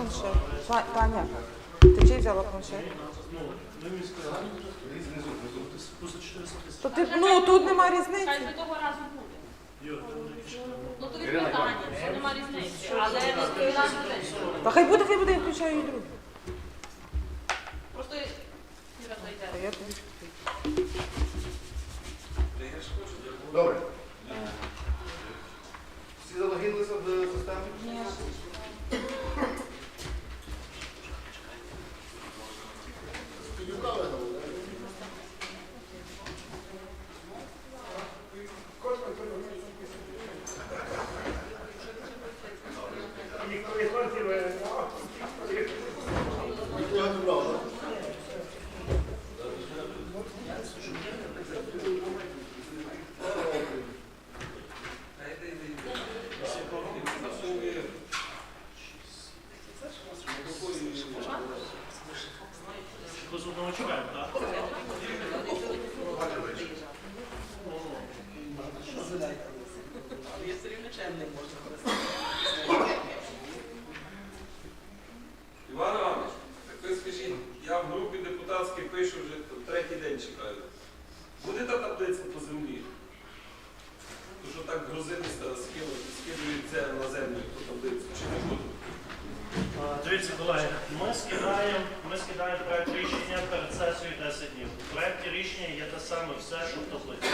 планшет. Таня, ти чий взяла планшет? Ну, ви мені сказали. Внизу, внизу. Просто 400 тисяч. То ти, ну, тут нема Хай різниці. того разу буде. Ну то відповідання, що нема різниці. Але відповідальність теж. Та хай буде, хай буде, я включаю і другу. Просто я тобі. Добре. Всі залогінилися в систему? Ні. Ви з одного чекаємо, так? Іван Іванович, так ви скажіть, я в групі депутатській пишу вже там, третій день чекаю. Буде та таблиця по землі? То що так грузинista скинуть, скидують на землю ту таблицю, чи не буде? Дивіться, колеги, ми скидаємо, ми скидаємо проект рішення перед сесією 10 днів. У проекті рішення є те саме все, що в таблиці.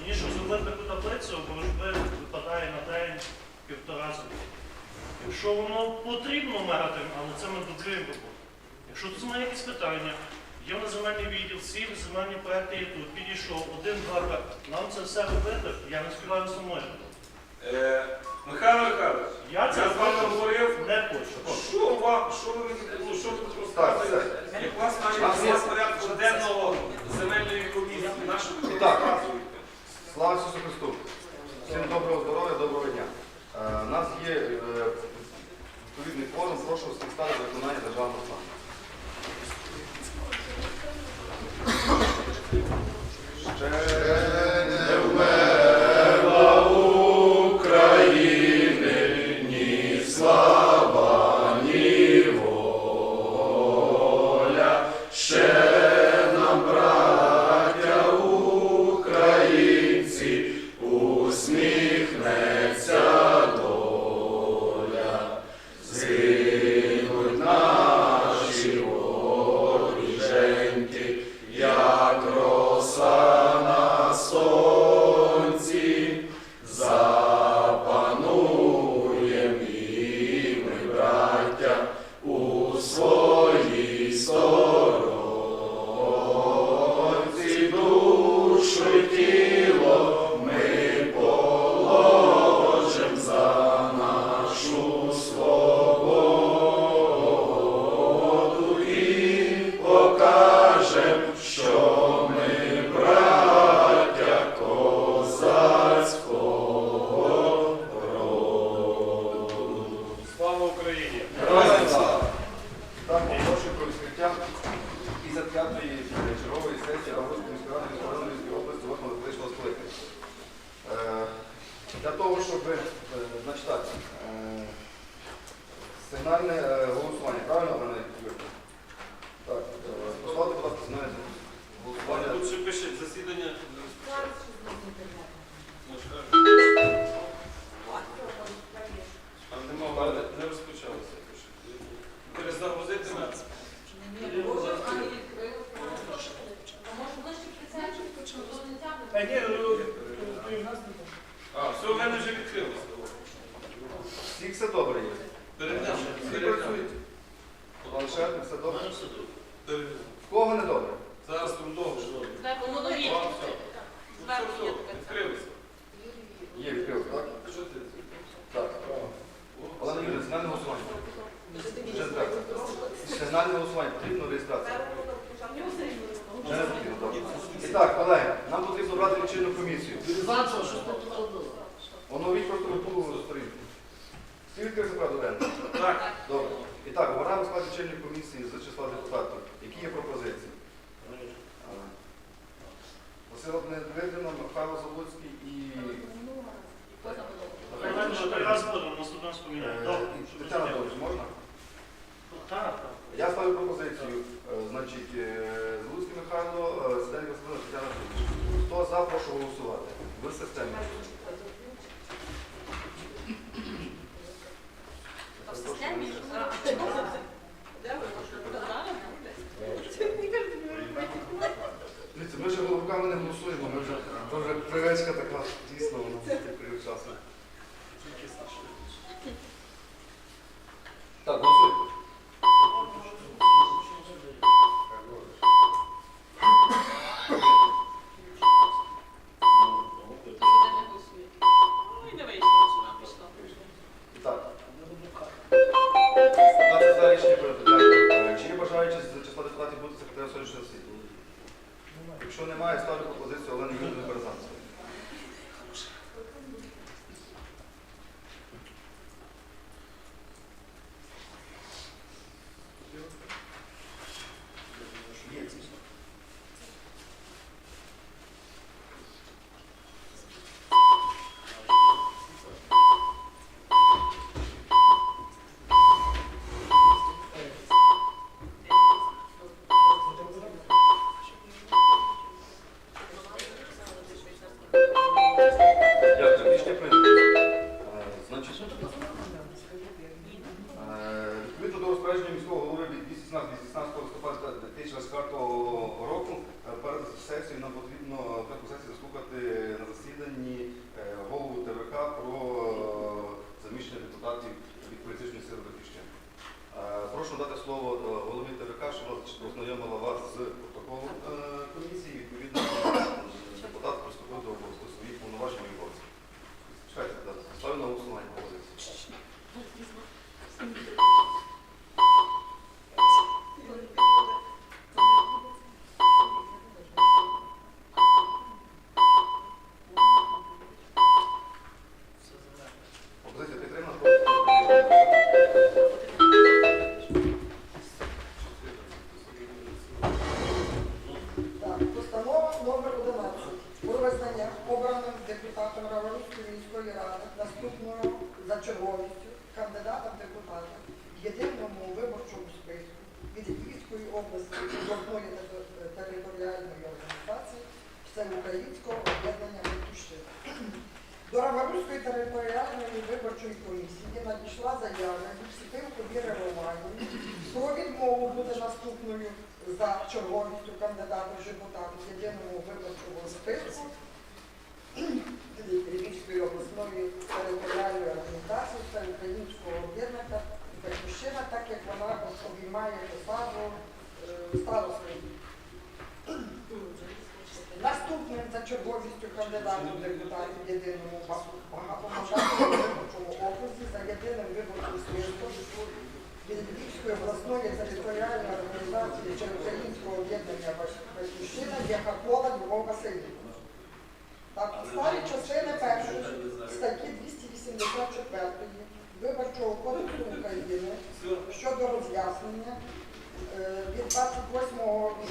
Мені, щоб зробити таку таблицю, боротьби випадає на день півтора зуби. Якщо воно потрібно мерати, але це ми дублюємо роботу. Якщо тут має якісь питання, є на земельний відділ, всі земельні проекти є тут, підійшов, один, два, три. Нам це все робити, я не співаю самою. Е, Михайло Михайлович, Я це я з вами говорив, не хочу. що вам, що ви мені ну, що ви тут розказуєте? Як вас має бути з порядку денного земельної комісії, нашої так. Слава Ісусу Христу! Всім доброго здоров'я, доброго дня. Е, У нас є е, відповідний форум, прошу всіх стати виконання державного плану. Szczere. Україні! якраз будемо наступного спомінати. Тетяна Довж, можна? Я ставлю пропозицію. Э, Значить, э, Луцький Михайло, э, Сиденька Спина, Тетяна Довж. Хто за, прошу голосувати. Ви системі. Ми ж головками не голосуємо, ми вже привезка така дійсно, воно привчасно. Значить, черговістю кандидата в депутати в єдиному виборчому списку від Львівської області обласної територіальної організації Всеукраїнського об'єднання Батьківщина. До Раворуської територіальної виборчої комісії надійшла заява від Сітилко Віри Романівни про відмову бути наступною за черговістю кандидата в депутати в єдиному виборчому списку Львівської обласної територіальної організації та українського об'єднання Батьківщина, так як вона обіймає посаду е, старости. Наступним за черговістю кандидатом в депутати в єдиному ба- багатомандатному виборчому окрузі за єдиним виборчим списком від Львівської обласної територіальної організації чи Українського об'єднання Батьківщина є Харкова Любов Васильівна. Так, підставі частини першої статті 284 Виборчого кодексу України щодо роз'яснення е, від 28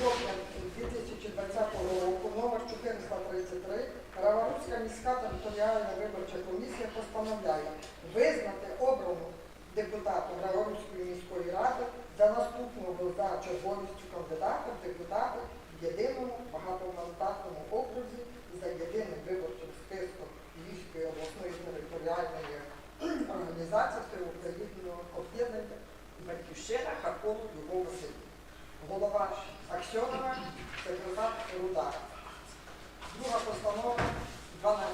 жовтня 2020 року номер 433 Раваруцька міська територіальна виборча комісія постановляє визнати обрану депутатом Раваруцької міської ради за наступного за черговістю кандидата в депутати в єдиному багатомандатному окрузі за єдиним виборчим списком Львівської обласної територіальної організації Всеукраїнського об'єднання Батьківщина Харкова Любов Васильівна. Голова Аксьонова, секретар Руда. Друга постанова 12.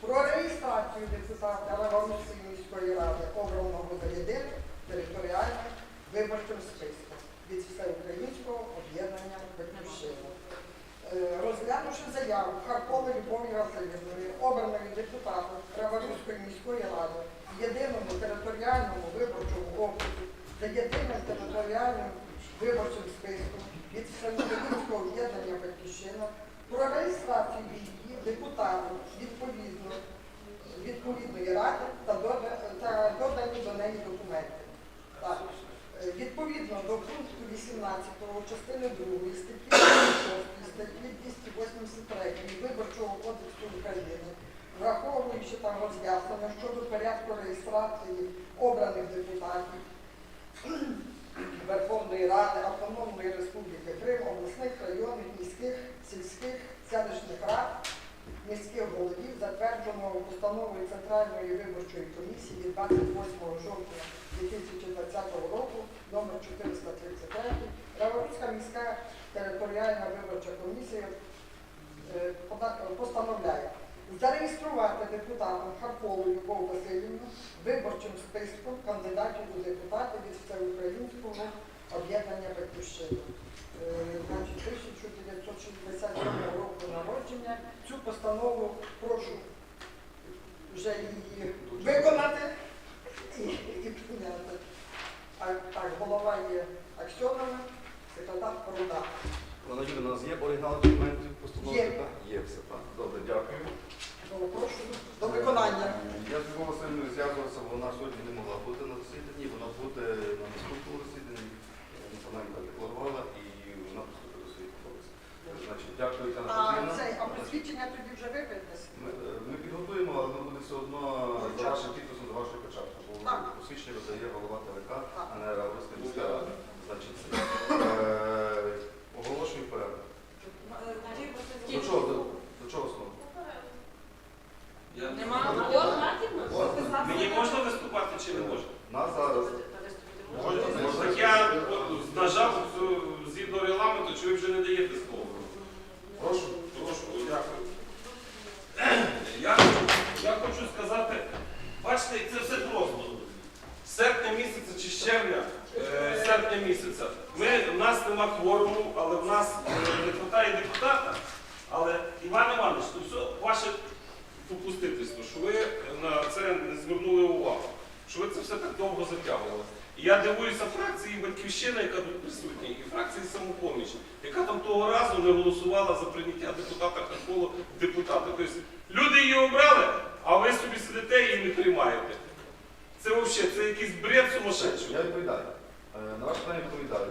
Про реєстрацію депутата Раванської міської ради, обраного за єдиним територіальним виборчим списком від Всеукраїнського об'єднання Батьківщина. Е, Розглянувши заяву Харкової Любові Васильівної, обраної депутатом Краварівської міської ради в єдиному територіальному виборчому окрузі за єдиним територіальним виборчим списком від Всеукраїнського об'єднання Батьківщина про реєстрацію її депутатом відповідно відповідної ради та додані до неї документи. Так. Е, Відповідно до пункту 18 частини 2 статті 26, статті 283 Виборчого кодексу України, враховуючи там роз'яснення щодо порядку реєстрації обраних депутатів Верховної Ради Автономної Республіки Крим, обласних, районних, міських, сільських, селищних рад міських головів, затвердженого постановою Центральної виборчої комісії від 28 жовтня 2020 року номер 433 Раворуцька міська територіальна виборча комісія е, постановляє зареєструвати депутатом Харкову Любов Васильівну виборчим списком кандидатів у депутати від Всеукраїнського об'єднання Батьківщини. Е, Значить, 1967 року народження. Цю постанову прошу вже її виконати і, прийняти. А, так, голова є Аксьонова, секретар Руда. Вона Юрій, у нас є оригінал документів постановки? Є. так? Є все, так. Добре, дякую. Тому прошу до виконання. Я з Любов'ю Васильівною зв'язувався, вона сьогодні не могла бути на засіданні, вона буде на наступному засіданні. Національна декларувала і вона поступила до своїх обов'язків. Значить, дякую, Тетяна А Петрівна. цей, а посвідчення тоді вже випитись? Ми, е, ми підготуємо, але воно буде все одно за вашим підписом, за вашою печаткою. Бо Так. посвідчення видає голова ТВК, а не Раврська міська рада. Значить, це, е, оголошую перерву. До чого? До, до чого знову? Я- Нема Мені можна виступати чи не можна? Нас зараз. Так я от, нажав е, згідно регламенту, чи ви вже не даєте слово? Прошу. Прошу, дякую. Я, я хочу сказати, бачите, це все просто. З серпня місяця чи з червня, е, серпня місяця, ми, в нас нема кворуму, але в нас е, не вистачає депутата. Але Іван Іванович, то все ваше попустительство, що ви на це не звернули увагу, що ви це все так довго затягували. І я дивуюся фракції Батьківщина, яка тут присутня, і фракції самопоміч, яка там того разу не голосувала за прийняття депутата Харкова в депутати. Тобто люди її обрали, а ви собі сидите і не приймаєте. Це взагалі це якийсь бред сумасшедший. Я відповідаю. Е, На ваше питання відповідаю.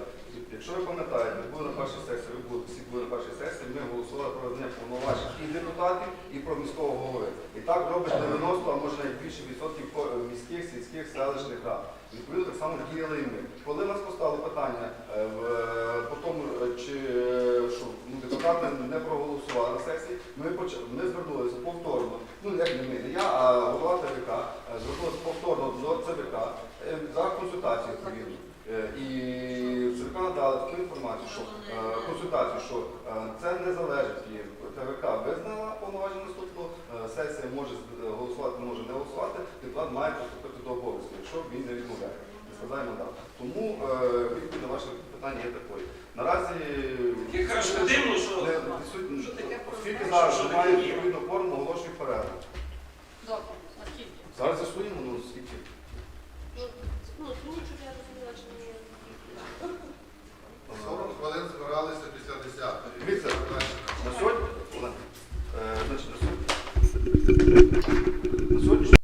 Якщо ви пам'ятаєте, ви були на першій сесії, ви були, всі були на першій сесії, ми голосували про надання повноважень і депутатів, і про міського голови. І так робить 90, а може навіть більше відсотків е, міських, сільських, селищних рад. Відповідно, так само діяли і ми. Коли нас поставили питання е, в, е, по тому, чи що ну, депутати не проголосували на сесії, ми, поч... ми звернулися повторно. Ну, як не ми, не я, а голова ТВК звернулися повторно до ЦВК за консультацією відповідно. Е, І ЦВК надали таку інформацію, що е, консультацію, що е, це не залежить від ТВК визнала повноваження наступного, сесія може голосувати, може не голосувати, депутат має поступити до обов'язку, якщо він не відмовляє. Складає мандат. Тому відповідь на ваше питання є такою. Наразі дивно, що оскільки зараз немає відповідно форму, оголошую перерву. Добре, наскільки? Зараз з'ясуємо, ну скільки. Ну, тому що я розуміла, чи ні. 40 хвилин збиралися після 10-ї. Дивіться, на сьогодні, е,